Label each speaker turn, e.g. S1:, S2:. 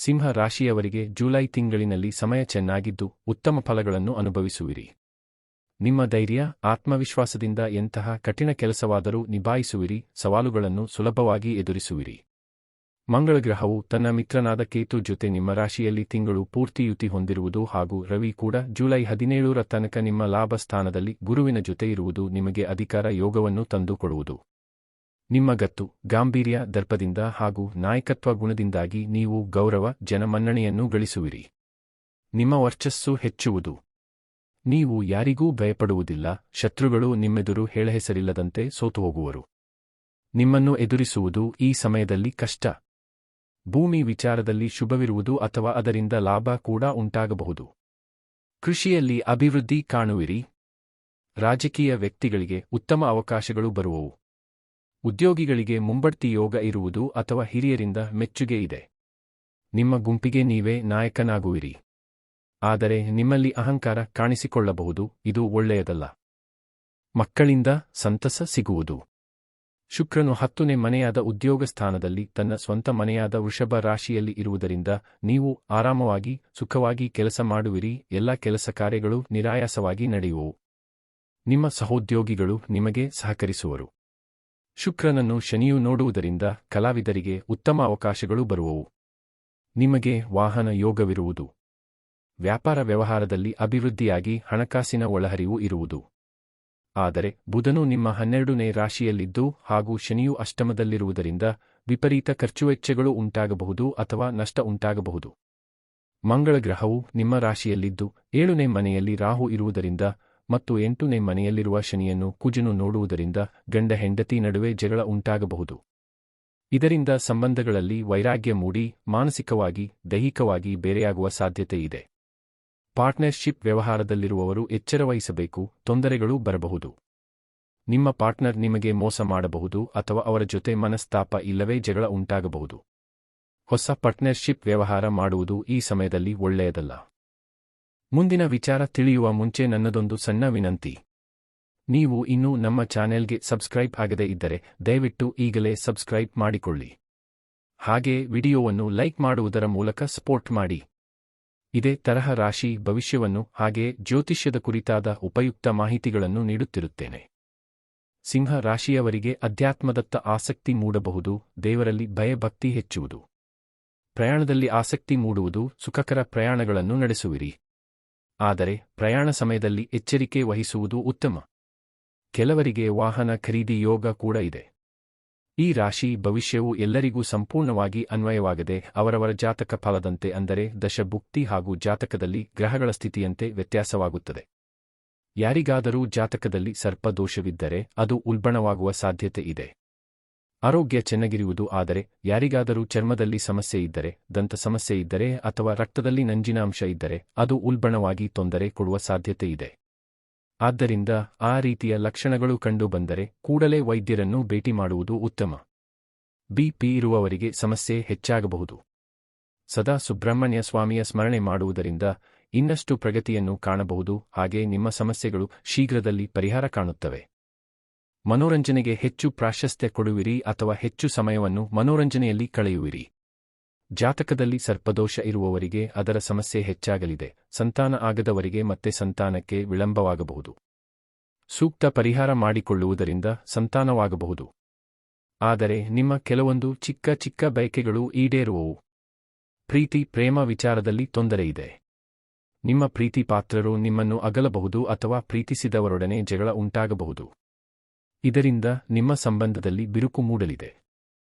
S1: ಸಿಂಹ ರಾಶಿಯವರಿಗೆ ಜುಲೈ ತಿಂಗಳಿನಲ್ಲಿ ಸಮಯ ಚೆನ್ನಾಗಿದ್ದು ಉತ್ತಮ ಫಲಗಳನ್ನು ಅನುಭವಿಸುವಿರಿ. ನಿಮ್ಮ ಧೈರ್ಯ, ಆತ್ಮವಿಶ್ವಾಸದಿಂದ ಎಂತಹ ಕಠಿಣ ಕೆಲಸವಾದರೂ ನಿಭಾಯಿಸುವಿರಿ, ಸವಾಲುಗಳನ್ನು ಸುಲಭವಾಗಿ ಎದುರಿಸುವಿರಿ. ಮಂಗಳ ಗ್ರಹವು ತನ್ನ ಮಿತ್ರನಾದ ಕೇತು ಜೊತೆ ನಿಮ್ಮ ರಾಶಿಯಲ್ಲಿ ತಿಂಗಳು ಪೂರ್ತಿಯುತಿ ಹೊಂದಿರುವುದು ಹಾಗೂ ರವಿ ಕೂಡ ಜುಲೈ ಹದಿನೇಳರ ತನಕ ನಿಮ್ಮ ಲಾಭ ಸ್ಥಾನದಲ್ಲಿ ಗುರುವಿನ ಜೊತೆ ಇರುವುದು ನಿಮಗೆ ಅಧಿಕಾರ ಯೋಗವನ್ನು ತಂದುಕೊಡುವುದು. ನಿಮ್ಮ ಗತ್ತು, ಗಾಂಭೀರ್ಯ, ದರ್ಪದಿಂದ ಹಾಗೂ ನಾಯಕತ್ವ ಗುಣದಿಂದಾಗಿ ನೀವು ಗೌರವ, ಜನಮನ್ನಣೆಯನ್ನು ಗಳಿಸುವಿರಿ. ನಿಮ್ಮ ವರ್ಚಸ್ಸು ಹೆಚ್ಚುವುದು. ನೀವು ಯಾರಿಗೂ ಭಯಪಡುವುದಿಲ್ಲ, ಶತ್ರುಗಳು ನಿಮ್ಮೆದುರು ಹೇಳಹೆಸರಿಲ್ಲದಂತೆ ಸೋತು ಹೋಗುವರು ನಿಮ್ಮನ್ನು ಎದುರಿಸುವುದು ಈ ಸಮಯದಲ್ಲಿ ಕಷ್ಟ. ಭೂಮಿ ವಿಚಾರದಲ್ಲಿ ಶುಭವಿರುವುದು ಅಥವಾ ಅದರಿಂದ ಲಾಭ ಕೂಡ ಉಂಟಾಗಬಹುದು. ಕೃಷಿಯಲ್ಲಿ ಅಭಿವೃದ್ಧಿ ಕಾಣುವಿರಿ. ರಾಜಕೀಯ ವ್ಯಕ್ತಿಗಳಿಗೆ ಉತ್ತಮ ಅವಕಾಶಗಳು ಬರುವವು. ಉದ್ಯೋಗಿಗಳಿಗೆ ಮುಂಬಡ್ತಿ ಯೋಗ ಇರುವುದು ಅಥವಾ ಹಿರಿಯರಿಂದ ಮೆಚ್ಚುಗೆ ಇದೆ. ನಿಮ್ಮ ಗುಂಪಿಗೆ ನೀವೇ ನಾಯಕನಾಗುವಿರಿ. ಆದರೆ ನಿಮ್ಮಲ್ಲಿ ಅಹಂಕಾರ ಕಾಣಿಸಿಕೊಳ್ಳಬಹುದು, ಇದು ಒಳ್ಳೆಯದಲ್ಲ. ಮಕ್ಕಳಿಂದ ಸಂತಸ ಸಿಗುವುದು. ಶುಕ್ರನು ಹತ್ತನೇ ಮನೆಯಾದ ಉದ್ಯೋಗ ಸ್ಥಾನದಲ್ಲಿ ತನ್ನ ಸ್ವಂತ ಮನೆಯಾದ ವೃಷಭ ರಾಶಿಯಲ್ಲಿ ಇರುವುದರಿಂದ ನೀವು ಆರಾಮವಾಗಿ, ಸುಖವಾಗಿ ಕೆಲಸ ಮಾಡುವಿರಿ, ಎಲ್ಲ ಕೆಲಸ ಕಾರ್ಯಗಳು ನಿರಾಯಾಸವಾಗಿ ನಡೆಯುವು ನಿಮ್ಮ ಸಹೋದ್ಯೋಗಿಗಳು ನಿಮಗೆ ಸಹಕರಿಸುವರು. ಶುಕ್ರನನ್ನು ಶನಿಯು ನೋಡುವುದರಿಂದ ಕಲಾವಿದರಿಗೆ ಉತ್ತಮ ಅವಕಾಶಗಳು ಬರುವವು. ನಿಮಗೆ ವಾಹನ ಯೋಗವಿರುವುದು. ವ್ಯಾಪಾರ ವ್ಯವಹಾರದಲ್ಲಿ ಅಭಿವೃದ್ಧಿಯಾಗಿ ಹಣಕಾಸಿನ ಒಳಹರಿವು ಇರುವುದು. ಆದರೆ ಬುಧನು ನಿಮ್ಮ ಹನ್ನೆರಡನೇ ರಾಶಿಯಲ್ಲಿದ್ದು ಹಾಗೂ ಶನಿಯು ಅಷ್ಟಮದಲ್ಲಿರುವುದರಿಂದ ವಿಪರೀತ ಖರ್ಚುವೆಚ್ಚಗಳು ಉಂಟಾಗಬಹುದು ಅಥವಾ ನಷ್ಟ ಉಂಟಾಗಬಹುದು. ಮಂಗಳ ಗ್ರಹವು ನಿಮ್ಮ ರಾಶಿಯಲ್ಲಿದ್ದು ಏಳನೇ ಮನೆಯಲ್ಲಿ ರಾಹು ಇರುವುದರಿಂದ ಮತ್ತು ಎಂಟುನೇ ಮನೆಯಲ್ಲಿರುವ ಶನಿಯನ್ನು ಕುಜನು ನೋಡುವುದರಿಂದ ಗಂಡ ಹೆಂಡತಿ ನಡುವೆ ಜಗಳ ಉಂಟಾಗಬಹುದು. ಇದರಿಂದ ಸಂಬಂಧಗಳಲ್ಲಿ ವೈರಾಗ್ಯ ಮೂಡಿ, ಮಾನಸಿಕವಾಗಿ, ದೈಹಿಕವಾಗಿ ಬೇರೆಯಾಗುವ ಸಾಧ್ಯತೆ ಇದೆ. ಪಾರ್ಟ್ನರ್ಶಿಪ್ ವ್ಯವಹಾರದಲ್ಲಿರುವವರು ಎಚ್ಚರವಹಿಸಬೇಕು ತೊಂದರೆಗಳು ಬರಬಹುದು. ನಿಮ್ಮ ಪಾರ್ಟ್ನರ್ ನಿಮಗೆ ಮೋಸ ಮಾಡಬಹುದು ಅಥವಾ ಅವರ ಜೊತೆ ಮನಸ್ತಾಪ ಇಲ್ಲವೇ ಜಗಳ ಉಂಟಾಗಬಹುದು. ಹೊಸ ಪಾರ್ಟ್ನರ್ಶಿಪ್ ವ್ಯವಹಾರ ಮಾಡುವುದು ಈ ಸಮಯದಲ್ಲಿ ಒಳ್ಳೆಯದಲ್ಲ. ಮುಂದಿನ ವಿಚಾರ ತಿಳಿಯುವ ಮುಂಚೆ ನನ್ನದೊಂದು ಸಣ್ಣ ವಿನಂತಿ. ನೀವು ಇನ್ನೂ ನಮ್ಮ ಚಾನೆಲ್ಗೆ ಸಬ್ಸ್ಕ್ರೈಬ್ ಆಗದೇ ಇದ್ದರೆ ದಯವಿಟ್ಟು ಈಗಲೇ ಸಬ್ಸ್ಕ್ರೈಬ್ ಮಾಡಿಕೊಳ್ಳಿ. ಹಾಗೆ ವಿಡಿಯೋವನ್ನು ಲೈಕ್ ಮಾಡುವುದರ ಮೂಲಕ ಸಪೋರ್ಟ್ ಮಾಡಿ. ಇದೇ ತರಹ ರಾಶಿ ಭವಿಷ್ಯವನ್ನು ಹಾಗೆ ಜ್ಯೋತಿಷ್ಯದ ಕುರಿತಾದ ಉಪಯುಕ್ತ ಮಾಹಿತಿಗಳನ್ನು ನೀಡುತ್ತಿರುತ್ತೇನೆ. ಸಿಂಹ ರಾಶಿಯವರಿಗೆ ಅಧ್ಯಾತ್ಮದತ್ತ ಆಸಕ್ತಿ ಮೂಡಬಹುದು, ದೇವರಲ್ಲಿ ಭಯಭಕ್ತಿ ಹೆಚ್ಚುವುದು. ಪ್ರಯಾಣದಲ್ಲಿ ಆಸಕ್ತಿ ಮೂಡುವುದು ಸುಖಕರ ಪ್ರಯಾಣಗಳನ್ನು ನಡೆಸುವಿರಿ. ಆದರೆ ಪ್ರಯಾಣ ಸಮಯದಲ್ಲಿ ಎಚ್ಚರಿಕೆ ವಹಿಸುವುದು ಉತ್ತಮ. ಕೆಲವರಿಗೆ ವಾಹನ ಖರೀದಿ ಯೋಗ ಕೂಡ ಇದೆ. ಈ ರಾಶಿ ಭವಿಷ್ಯವು ಎಲ್ಲರಿಗೂ ಸಂಪೂರ್ಣವಾಗಿ ಅನ್ವಯವಾಗದೆ ಅವರವರ ಜಾತಕ ಫಲದಂತೆ ಅಂದರೆ ದಶಭುಕ್ತಿ ಹಾಗೂ ಜಾತಕದಲ್ಲಿ ಗ್ರಹಗಳ ಸ್ಥಿತಿಯಂತೆ ವ್ಯತ್ಯಾಸವಾಗುತ್ತದೆ. ಯಾರಿಗಾದರೂ ಜಾತಕದಲ್ಲಿ ಸರ್ಪದೋಷವಿದ್ದರೆ ಅದು ಉಲ್ಬಣವಾಗುವ ಸಾಧ್ಯತೆ ಇದೆ. ಆರೋಗ್ಯ ಚೆನ್ನಾಗಿರುವುದು ಆದರೆ ಯಾರಿಗಾದರೂ ಚರ್ಮದಲ್ಲಿ ಸಮಸ್ಯೆ ಇದ್ದರೆ, ದಂತ ಸಮಸ್ಯೆ ಇದ್ದರೆ ಅಥವಾ ರಕ್ತದಲ್ಲಿ ನಂಜಿನಾಂಶ ಇದ್ದರೆ ಅದು ಉಲ್ಬಣವಾಗಿ ತೊಂದರೆ ಕೊಡುವ ಸಾಧ್ಯತೆ ಇದೆ. ಆದ್ದರಿಂದ ಆ ರೀತಿಯ ಲಕ್ಷಣಗಳು ಕಂಡುಬಂದರೆ ಕೂಡಲೇ ವೈದ್ಯರನ್ನು ಭೇಟಿ ಮಾಡುವುದು ಉತ್ತಮ. ಬಿಪಿ ಇರುವವರಿಗೆ ಸಮಸ್ಯೆ ಹೆಚ್ಚಾಗಬಹುದು. ಸದಾ ಸುಬ್ರಹ್ಮಣ್ಯ ಸ್ವಾಮಿಯ ಸ್ಮರಣೆ ಮಾಡುವುದರಿಂದ ಇನ್ನಷ್ಟು ಪ್ರಗತಿಯನ್ನು ಕಾಣಬಹುದು, ಹಾಗೆ ನಿಮ್ಮ ಸಮಸ್ಯೆಗಳು ಶೀಘ್ರದಲ್ಲಿ ಪರಿಹಾರ ಕಾಣುತ್ತವೆ. ಮನೋರಂಜನೆಗೆ ಹೆಚ್ಚು ಪ್ರಾಶಸ್ತ್ಯ ಕೊಡುವಿರಿ ಅಥವಾ ಹೆಚ್ಚು ಸಮಯವನ್ನು ಮನೋರಂಜನೆಯಲ್ಲಿ ಕಳೆಯುವಿರಿ. ಜಾತಕದಲ್ಲಿ ಸರ್ಪದೋಷ ಇರುವವರಿಗೆ ಅದರ ಸಮಸ್ಯೆ ಹೆಚ್ಚಾಗಲಿದೆ. ಸಂತಾನ ಆಗದವರಿಗೆ ಮತ್ತೆ ಸಂತಾನಕ್ಕೆ ವಿಳಂಬವಾಗಬಹುದು. ಸೂಕ್ತ ಪರಿಹಾರ ಮಾಡಿಕೊಳ್ಳುವುದರಿಂದ ಸಂತಾನವಾಗಬಹುದು. ಆದರೆ ನಿಮ್ಮ ಕೆಲವೊಂದು ಚಿಕ್ಕ ಚಿಕ್ಕ ಬಯಕೆಗಳು ಈಡೇರುವವು. ಪ್ರೀತಿ ಪ್ರೇಮ ವಿಚಾರದಲ್ಲಿ ತೊಂದರೆಯಿದೆ ನಿಮ್ಮ ಪ್ರೀತಿ ಪಾತ್ರರು ನಿಮ್ಮನ್ನು ಅಗಲಬಹುದು ಅಥವಾ ಪ್ರೀತಿಸಿದವರೊಡನೆ ಜಗಳ ಉಂಟಾಗಬಹುದು. ಇದರಿಂದ ನಿಮ್ಮ ಸಂಬಂಧದಲ್ಲಿ ಬಿರುಕು ಮೂಡಲಿದೆ.